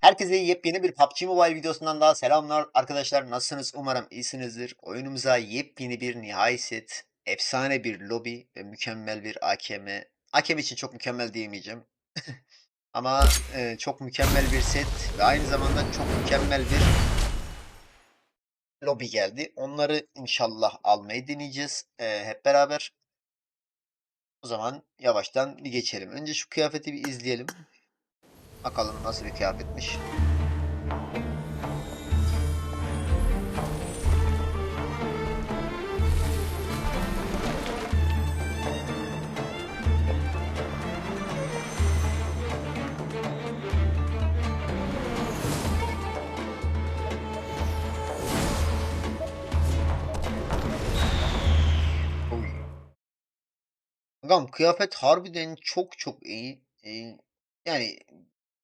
Herkese yepyeni bir PUBG Mobile videosundan daha selamlar arkadaşlar. Nasılsınız? Umarım iyisinizdir. Oyunumuza yepyeni bir nihai set, efsane bir lobi ve mükemmel bir AKM. AKM için çok mükemmel diyemeyeceğim. Ama e, çok mükemmel bir set ve aynı zamanda çok mükemmel bir lobi geldi. Onları inşallah almayı deneyeceğiz e, hep beraber. O zaman yavaştan bir geçelim. Önce şu kıyafeti bir izleyelim. Bakalım nasıl bir kıyafetmiş. Kankam kıyafet harbiden çok çok iyi. Ee, yani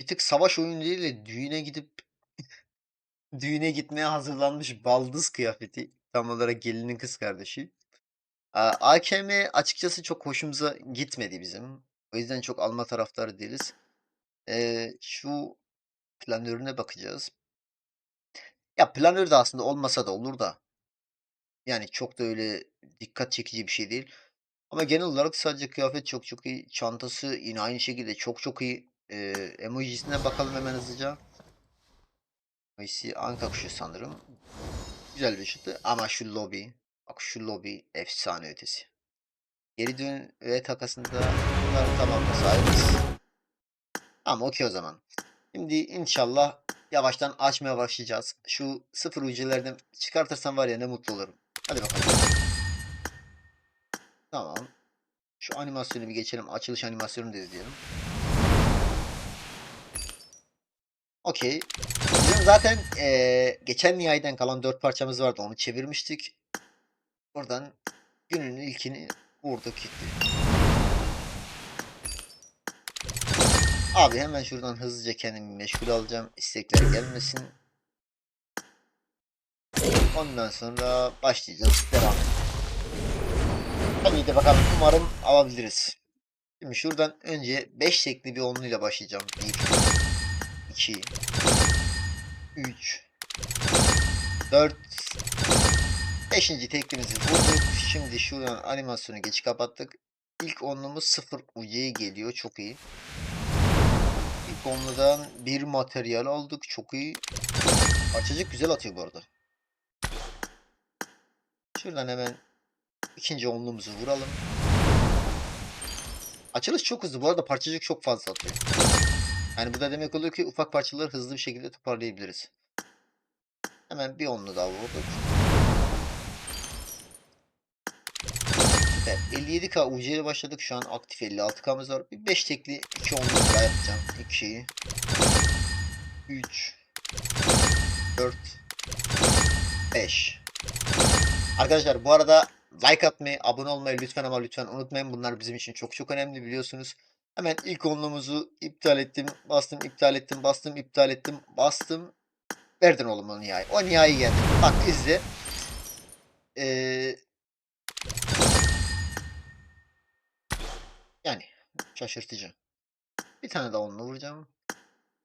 bir tık savaş oyunu değil de düğüne gidip düğüne gitmeye hazırlanmış baldız kıyafeti. Tam olarak gelinin kız kardeşi. AKM açıkçası çok hoşumuza gitmedi bizim. O yüzden çok alma taraftarı değiliz. Ee, şu planörüne bakacağız. Ya planör de aslında olmasa da olur da. Yani çok da öyle dikkat çekici bir şey değil. Ama genel olarak sadece kıyafet çok çok iyi. Çantası yine aynı şekilde çok çok iyi. Ee, emojisine bakalım hemen hızlıca. Emojisi anka kuşu sanırım. Güzel bir şıktı ama şu lobi. Bak şu lobi efsane ötesi. Geri dön ve takasında bunları tamamla sahibiz. Ama okey o zaman. Şimdi inşallah yavaştan açmaya başlayacağız. Şu sıfır uculardan çıkartırsam var ya ne mutlu olurum. Hadi bakalım. Tamam. Şu animasyonu bir geçelim. Açılış animasyonu da izleyelim. Okey. Zaten eee, geçen nihayeden kalan dört parçamız vardı. Onu çevirmiştik. Buradan günün ilkini vurduk gitti. Abi hemen şuradan hızlıca kendimi meşgul alacağım. İstekler gelmesin. Ondan sonra başlayacağız. Devam. Tabii de bakalım umarım alabiliriz. Şimdi şuradan önce 5 şekli bir onluyla başlayacağım. 1 2 3 4 5. teklimizi vurduk. Şimdi şuradan animasyonu geç kapattık. İlk onlumuz 0 UC'ye geliyor. Çok iyi. İlk onludan bir materyal aldık. Çok iyi. Parçacık güzel atıyor bu arada. Şuradan hemen ikinci onluğumuzu vuralım. Açılış çok hızlı. Bu arada parçacık çok fazla atıyor. Yani bu da demek oluyor ki ufak parçaları hızlı bir şekilde toparlayabiliriz. Hemen bir onlu daha vurduk. Süper. 57k UC ile başladık. Şu an aktif 56k'mız var. Bir 5 tekli 2 onlu daha yapacağım. 2 3 4 5 Arkadaşlar bu arada like atmayı, abone olmayı lütfen ama lütfen unutmayın. Bunlar bizim için çok çok önemli biliyorsunuz. Hemen ilk onluğumuzu iptal ettim. Bastım, iptal ettim, bastım, iptal ettim, bastım. Verdin oğlum o nihai. O nihai geldi. Bak izle. Ee, yani şaşırtıcı. Bir tane daha onunla vuracağım.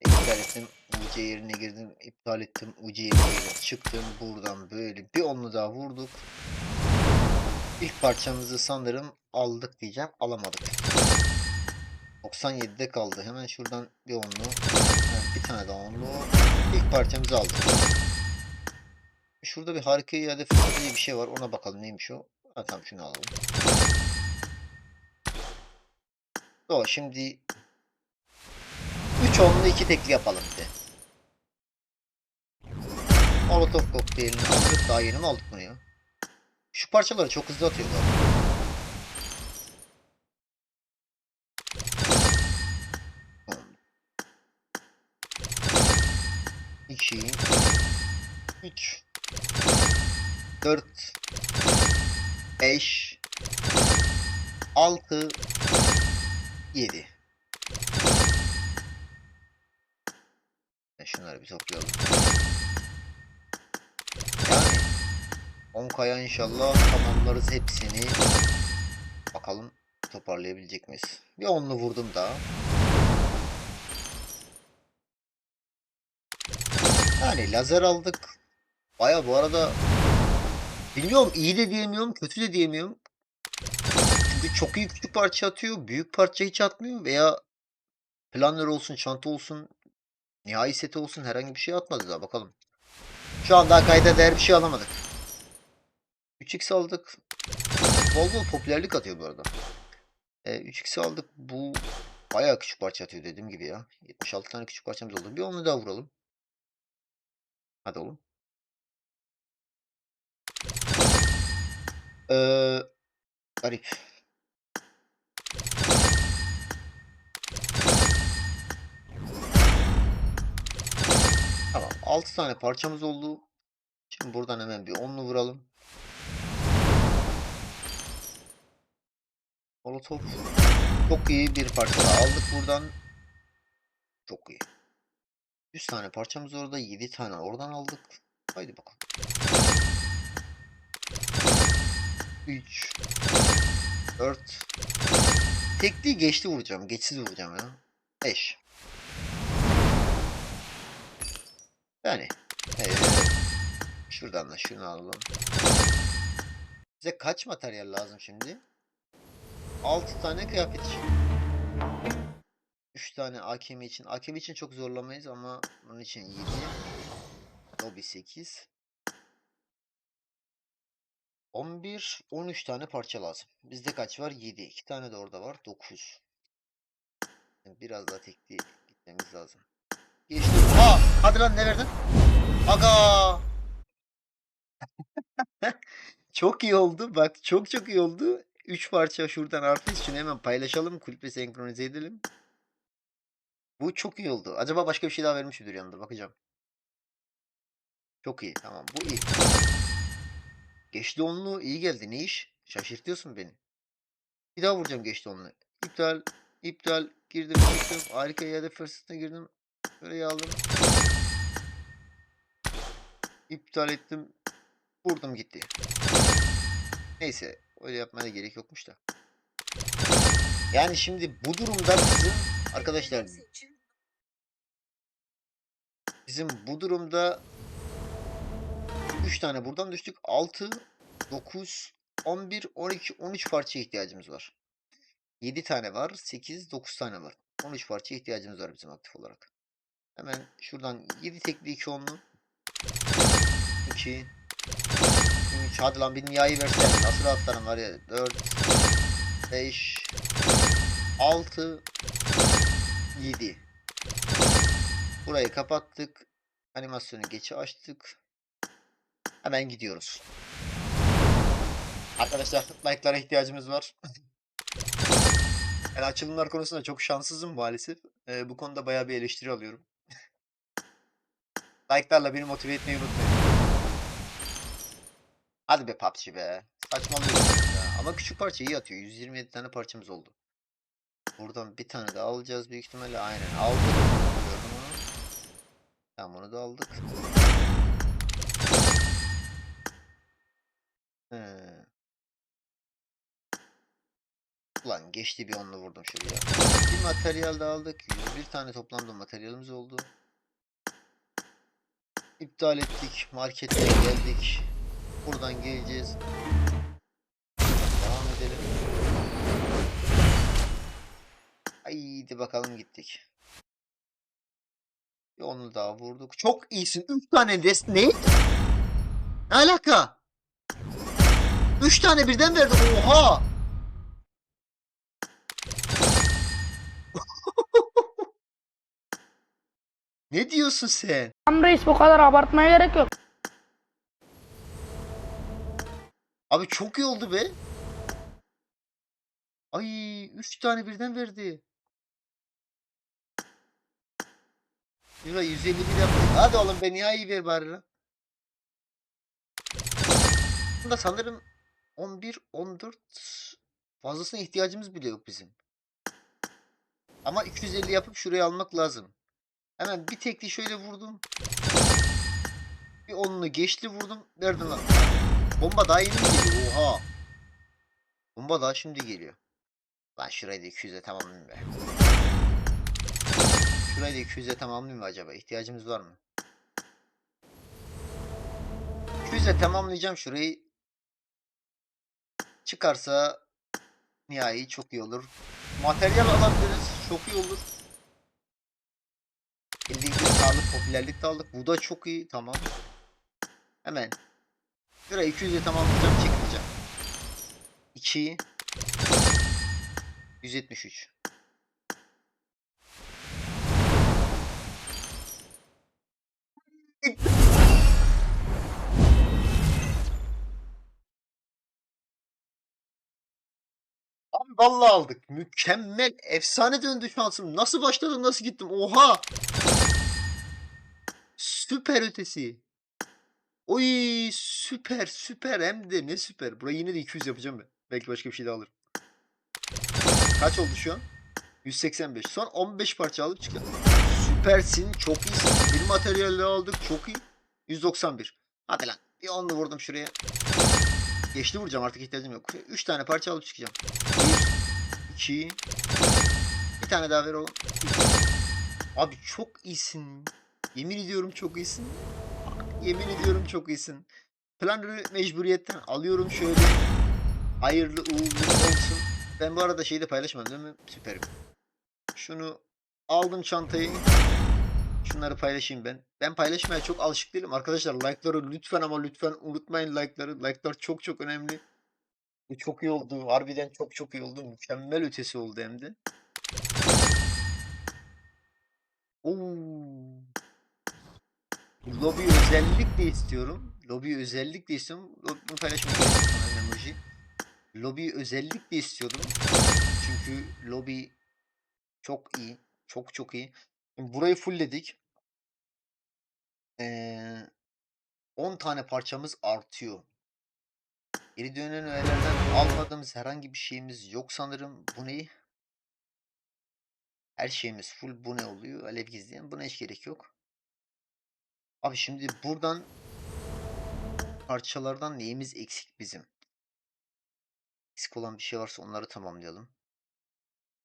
İptal ettim. UC yerine girdim. iptal ettim. UC yerine girdim. Çıktım. Buradan böyle bir onlu daha vurduk. İlk parçamızı sanırım aldık diyeceğim. Alamadık. 97'de kaldı. Hemen şuradan bir onlu. Bir tane daha onlu. İlk parçamızı aldık. Şurada bir harika iade diye bir şey var. Ona bakalım neymiş o. Ha, tamam şunu alalım. O şimdi 3 onlu 2 tekli yapalım bir de. Molotov kokteylini aldık. Daha yeni mi aldık bunu ya? Şu parçaları çok hızlı atıyorlar. İki, üç, dört, beş, altı, yedi. Şunları bir toplayalım. 10k'ya inşallah tamamlarız hepsini. Bakalım toparlayabilecek miyiz? Bir onlu vurdum daha. Yani lazer aldık. Baya bu arada bilmiyorum iyi de diyemiyorum, kötü de diyemiyorum. Çünkü çok iyi küçük parça atıyor, büyük parça hiç atmıyor veya planör olsun, çanta olsun, nihai seti olsun herhangi bir şey atmadı daha bakalım. Şu an daha kayda değer bir şey alamadık. 3x aldık. Bol bol popülerlik atıyor bu arada. E, 3x aldık. Bu bayağı küçük parça atıyor dediğim gibi ya. 76 tane küçük parçamız oldu. Bir onu daha vuralım. Hadi oğlum. Ee, garip. Tamam. 6 tane parçamız oldu. Şimdi buradan hemen bir onlu vuralım. Molotov. Çok iyi bir parça aldık buradan. Çok iyi. 100 tane parçamız orada. 7 tane oradan aldık. Haydi bakalım. 3 4 Tekliği geçti vuracağım. Geçsiz vuracağım ya. 5 Yani eee, şuradan da şunu alalım. Bize kaç materyal lazım şimdi? 6 tane kıyafet için. 3 tane AKM için. AKM için çok zorlamayız ama bunun için 7. Lobby 8. 11, 13 tane parça lazım. Bizde kaç var? 7. 2 tane de orada var. 9. Biraz daha tekli gitmemiz lazım. Geçtim. Aa, hadi lan ne verdin? Aga! Çok iyi oldu. Bak çok çok iyi oldu. 3 parça şuradan artı için hemen paylaşalım. Kulüple senkronize edelim. Bu çok iyi oldu. Acaba başka bir şey daha vermiş müdür yanında? Bakacağım. Çok iyi. Tamam. Bu iyi. Geçti onlu iyi geldi. Ne iş? Şaşırtıyorsun beni. Bir daha vuracağım geçti onlu. İptal. iptal. Girdim çıktım. Harika yerde fırsatına girdim. Böyle aldım. İptal ettim. Vurdum gitti. Neyse. Öyle yapmaya gerek yokmuş da. Yani şimdi bu durumda bizim arkadaşlar bizim bu durumda 3 tane buradan düştük. 6, 9, 11, 12, 13 parça ihtiyacımız var. 7 tane var. 8, 9 tane var. 13 parça ihtiyacımız var bizim aktif olarak. Hemen şuradan 7 tekli 2 onlu. 2 3 hadi lan bir nihai versen. Nasıl rahatlarım var ya. 4 5 6 7 Burayı kapattık. Animasyonu geçi açtık. Hemen gidiyoruz. Arkadaşlar like'lara ihtiyacımız var. Yani açılımlar konusunda çok şanssızım maalesef. Ee, bu konuda bayağı bir eleştiri alıyorum. Like'larla beni motive etmeyi unutmayın. Hadi be PUBG be. Saçmalıyorsun ya. Ama küçük parça iyi atıyor. 127 tane parçamız oldu. Buradan bir tane daha alacağız büyük ihtimalle. Aynen aldık. Gördüm onu. Tamam onu da aldık. He. Ulan geçti bir onlu vurdum şuraya. Bir materyal daha aldık. 101 tane toplamda materyalimiz oldu. İptal ettik. Markete geldik. Buradan geleceğiz. Devam edelim. Haydi bakalım gittik. Bir onu daha vurduk. Çok iyisin. 3 tane dest ne? Ne alaka? 3 tane birden verdi. Oha! ne diyorsun sen? Tamam reis bu kadar abartmaya gerek yok. Abi çok iyi oldu be. Ay 3 tane birden verdi. Lira 151 yaptı. Hadi oğlum ben nihai ver bari lan. Bunda sanırım 11, 14 fazlasına ihtiyacımız bile yok bizim. Ama 250 yapıp şuraya almak lazım. Hemen bir tekli şöyle vurdum. Bir onunu geçti vurdum. Verdim lan. Bomba daha yeni geliyor? Oha. Bomba daha şimdi geliyor. Lan şurayı da 200'e tamamlayayım be. Şurayı da 200'e tamamlayayım mı acaba? İhtiyacımız var mı? 200'e tamamlayacağım şurayı. Çıkarsa nihai çok iyi olur. Materyal alabiliriz. Çok iyi olur. Bildiğiniz sağlık, popülerlik de aldık. Bu da çok iyi. Tamam. Hemen. Şurayı 200'e tamamlayacağım. Çekileceğim. 2 173 Abi vallahi aldık. Mükemmel. Efsane döndü şansım. Nasıl başladım nasıl gittim? Oha. Süper ötesi. Oy süper süper hem de ne süper. Burayı yine de 200 yapacağım ben. Belki başka bir şey de alırım. Kaç oldu şu an? 185. Son 15 parça alıp çıkalım. Süpersin. Çok iyisin. Bir materyalle aldık. Çok iyi. 191. Hadi lan. Bir onlu vurdum şuraya. Geçti vuracağım artık ihtiyacım yok. 3 tane parça alıp çıkacağım. 1 2 Bir tane daha ver oğlum. Abi çok iyisin. Yemin ediyorum çok iyisin. Yemin ediyorum çok iyisin. Planları mecburiyetten alıyorum şöyle. Hayırlı uğurlu olsun. Ben bu arada şeyi de paylaşmadım değil mi? Süperim. Şunu aldım çantayı. Şunları paylaşayım ben. Ben paylaşmaya çok alışık değilim. Arkadaşlar like'ları lütfen ama lütfen unutmayın like'ları. Like'lar çok çok önemli. Bu çok iyi oldu. Harbiden çok çok iyi oldu. Mükemmel ötesi oldu hem de. Oo. Lobby özellikle istiyorum. Lobby özellikle istiyorum. Bunu paylaşmak istiyorum. Emoji. Lobby özellikle istiyordum. Çünkü lobby çok iyi. Çok çok iyi. Burayı fullledik. Ee, 10 tane parçamız artıyor. Geri dönen öğelerden almadığımız herhangi bir şeyimiz yok sanırım. Bu ne? Her şeyimiz full. Bu ne oluyor? Alev gizleyen. Buna hiç gerek yok. Abi şimdi buradan parçalardan neyimiz eksik bizim? Eksik olan bir şey varsa onları tamamlayalım.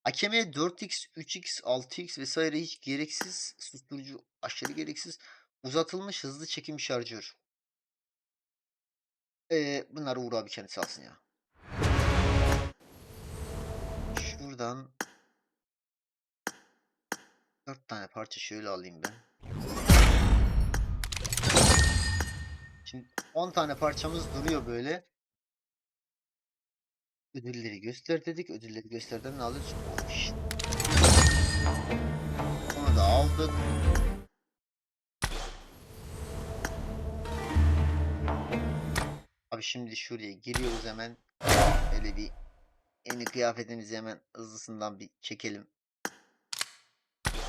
Hakemeye 4x, 3x, 6x vesaire hiç gereksiz. Susturucu aşırı gereksiz. Uzatılmış hızlı çekim şarjör. Ee, bunları Uğur abi kendisi alsın ya. Şuradan 4 tane parça şöyle alayım ben. Şimdi 10 tane parçamız duruyor böyle. Ödülleri göster dedik. Ödülleri gösterden ne alıyoruz? Shit. Onu da aldık. Abi şimdi şuraya giriyoruz hemen. Öyle bir yeni kıyafetimizi hemen hızlısından bir çekelim.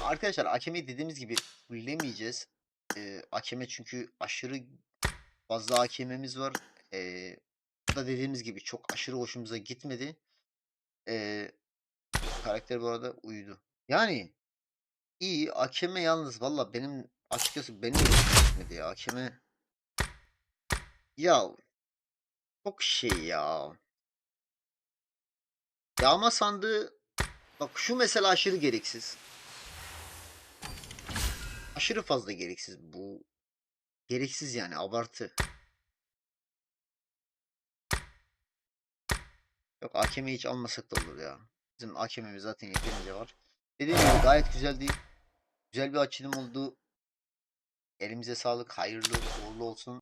Arkadaşlar Akemi dediğimiz gibi fullemeyeceğiz. Ee, Akeme çünkü aşırı fazla AKM'miz var. Ee, da dediğimiz gibi çok aşırı hoşumuza gitmedi. Ee, karakter bu arada uyudu. Yani iyi AKM yalnız valla benim açıkçası benim de gitmedi ya. AKM ya çok şey ya. Yağma sandığı bak şu mesela aşırı gereksiz. Aşırı fazla gereksiz bu. Gereksiz yani abartı. Yok AKM'yi hiç almasak da olur ya. Bizim AKM'miz zaten yeterince var. Dediğim gibi gayet güzel değil. Güzel bir açılım oldu. Elimize sağlık. Hayırlı uğurlu olsun.